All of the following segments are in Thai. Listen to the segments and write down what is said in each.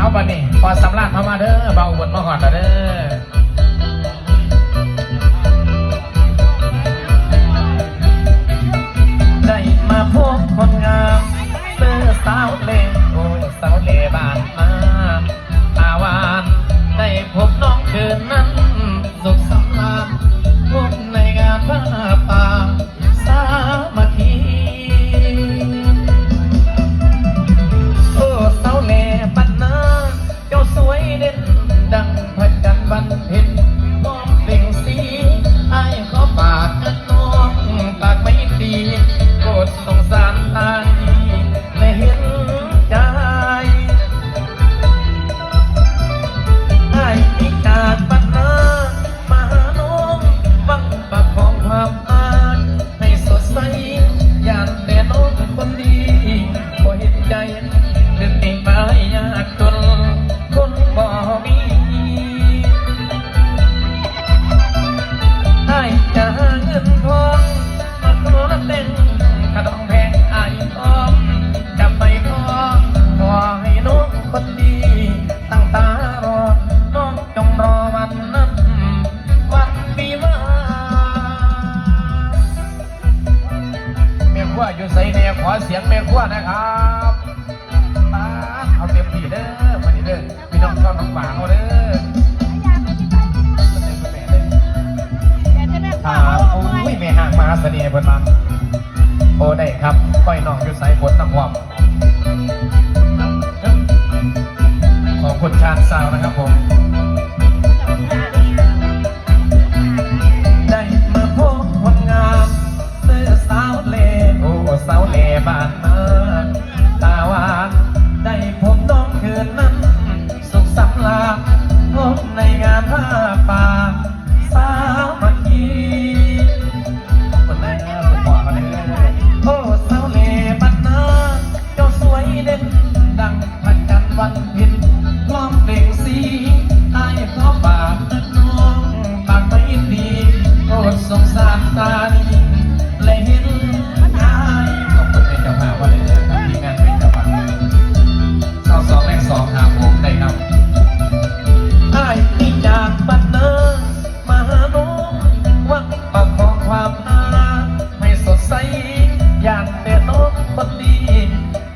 เอาบันี่พอสำลักเข้ามาเด้อเบาบนมาหอด้วเด้อ ขั้อยู่ใส่แม่ขอเสียงแม่ขั้วนะครับมาเอาเต็มที่เด้อมาดีเด้อพี่น้องชอบน้องหมาเอาเด้ออาโอ้ยแม่หางมาเสน่ห์เนมาโอ้ได้ครับก้อยน้องอยู่ใส่ฝนน้ำหอมขอบคุณชาญสาวนะครับ 看。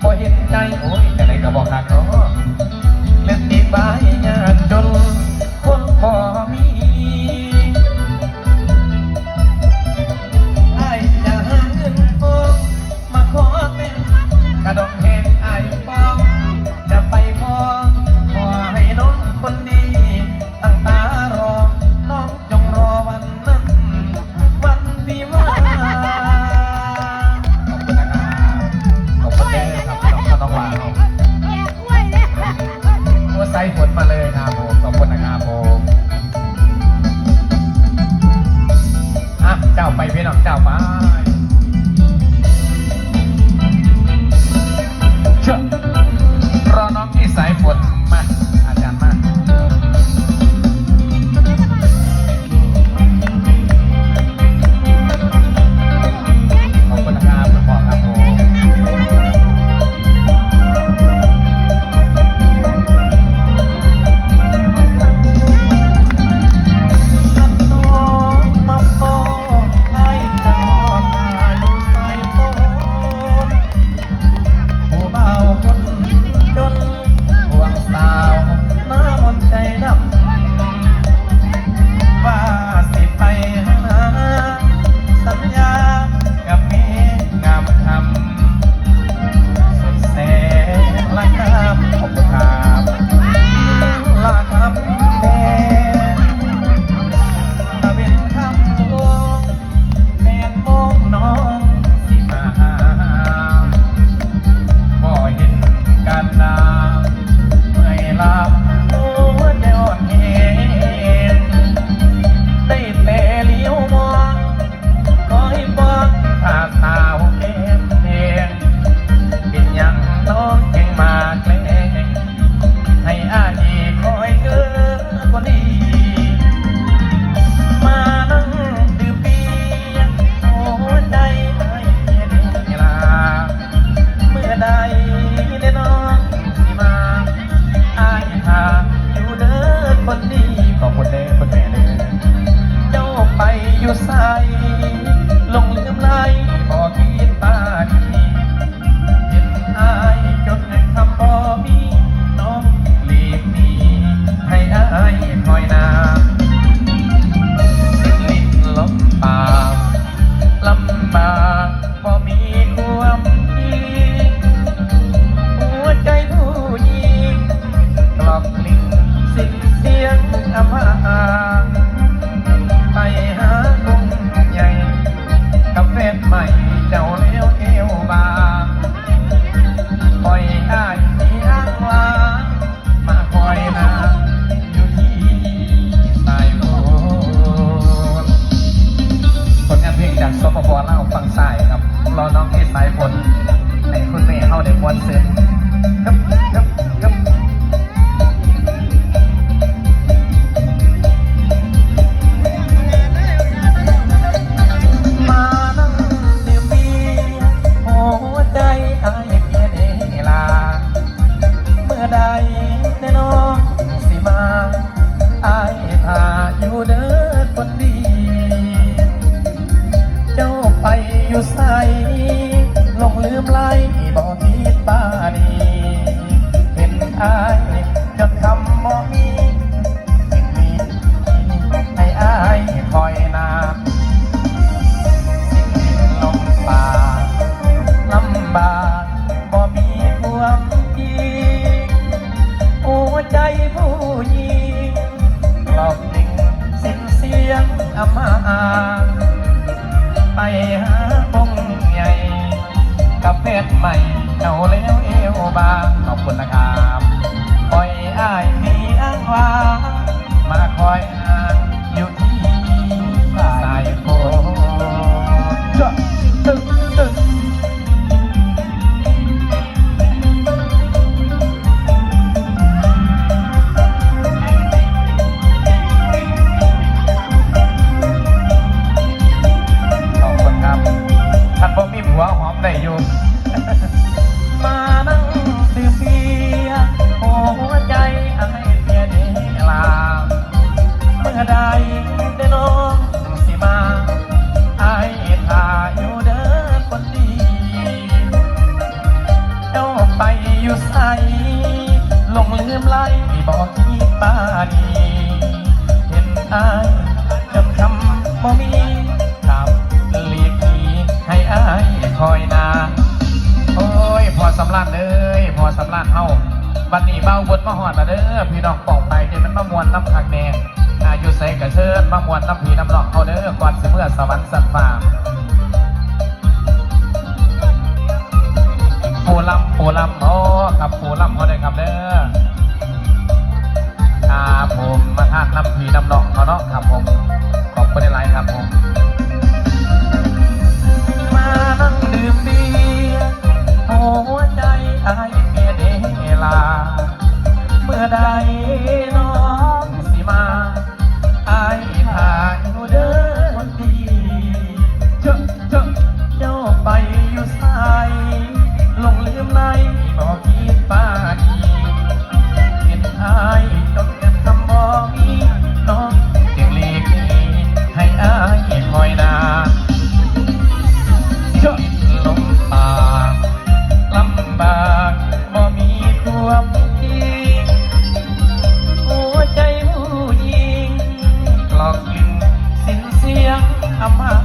พอเห็นใจโอ้ยแต่ไหนก็บอกหักเนาะเล่นดีไป ฝั่งซ้ายครับรอน้องเพชรสายฝนให้คุณแม่เข้าได้มวนเสร็จครับ ไปหาปงใหญ่กับเพชรใหม่เอาแล้วเอวบางขอบคุณนะครับ อายจนคำบ่มีถามเลียกหนีให้อายคอยนาโอ้ยพอสำลันเอ้ยพอสำลันเฮาบัดนี้เบาบดมาหอดมาเด้อพี่น้องปองไปที่มันมามวนน้ำคักแดงอายุใส่กระเชิญมามวนน้ำผีน้ำหลอกเขาเด้อก่อนสิเมื่อสวรรค์สัตว์ฟ้าปูลำปูลำโอ้กับปูลำเขาได้ครับเด้อ น้ำพีน้ำลอกเขาเนาะครับผมขอบคุณหลายครับผม apa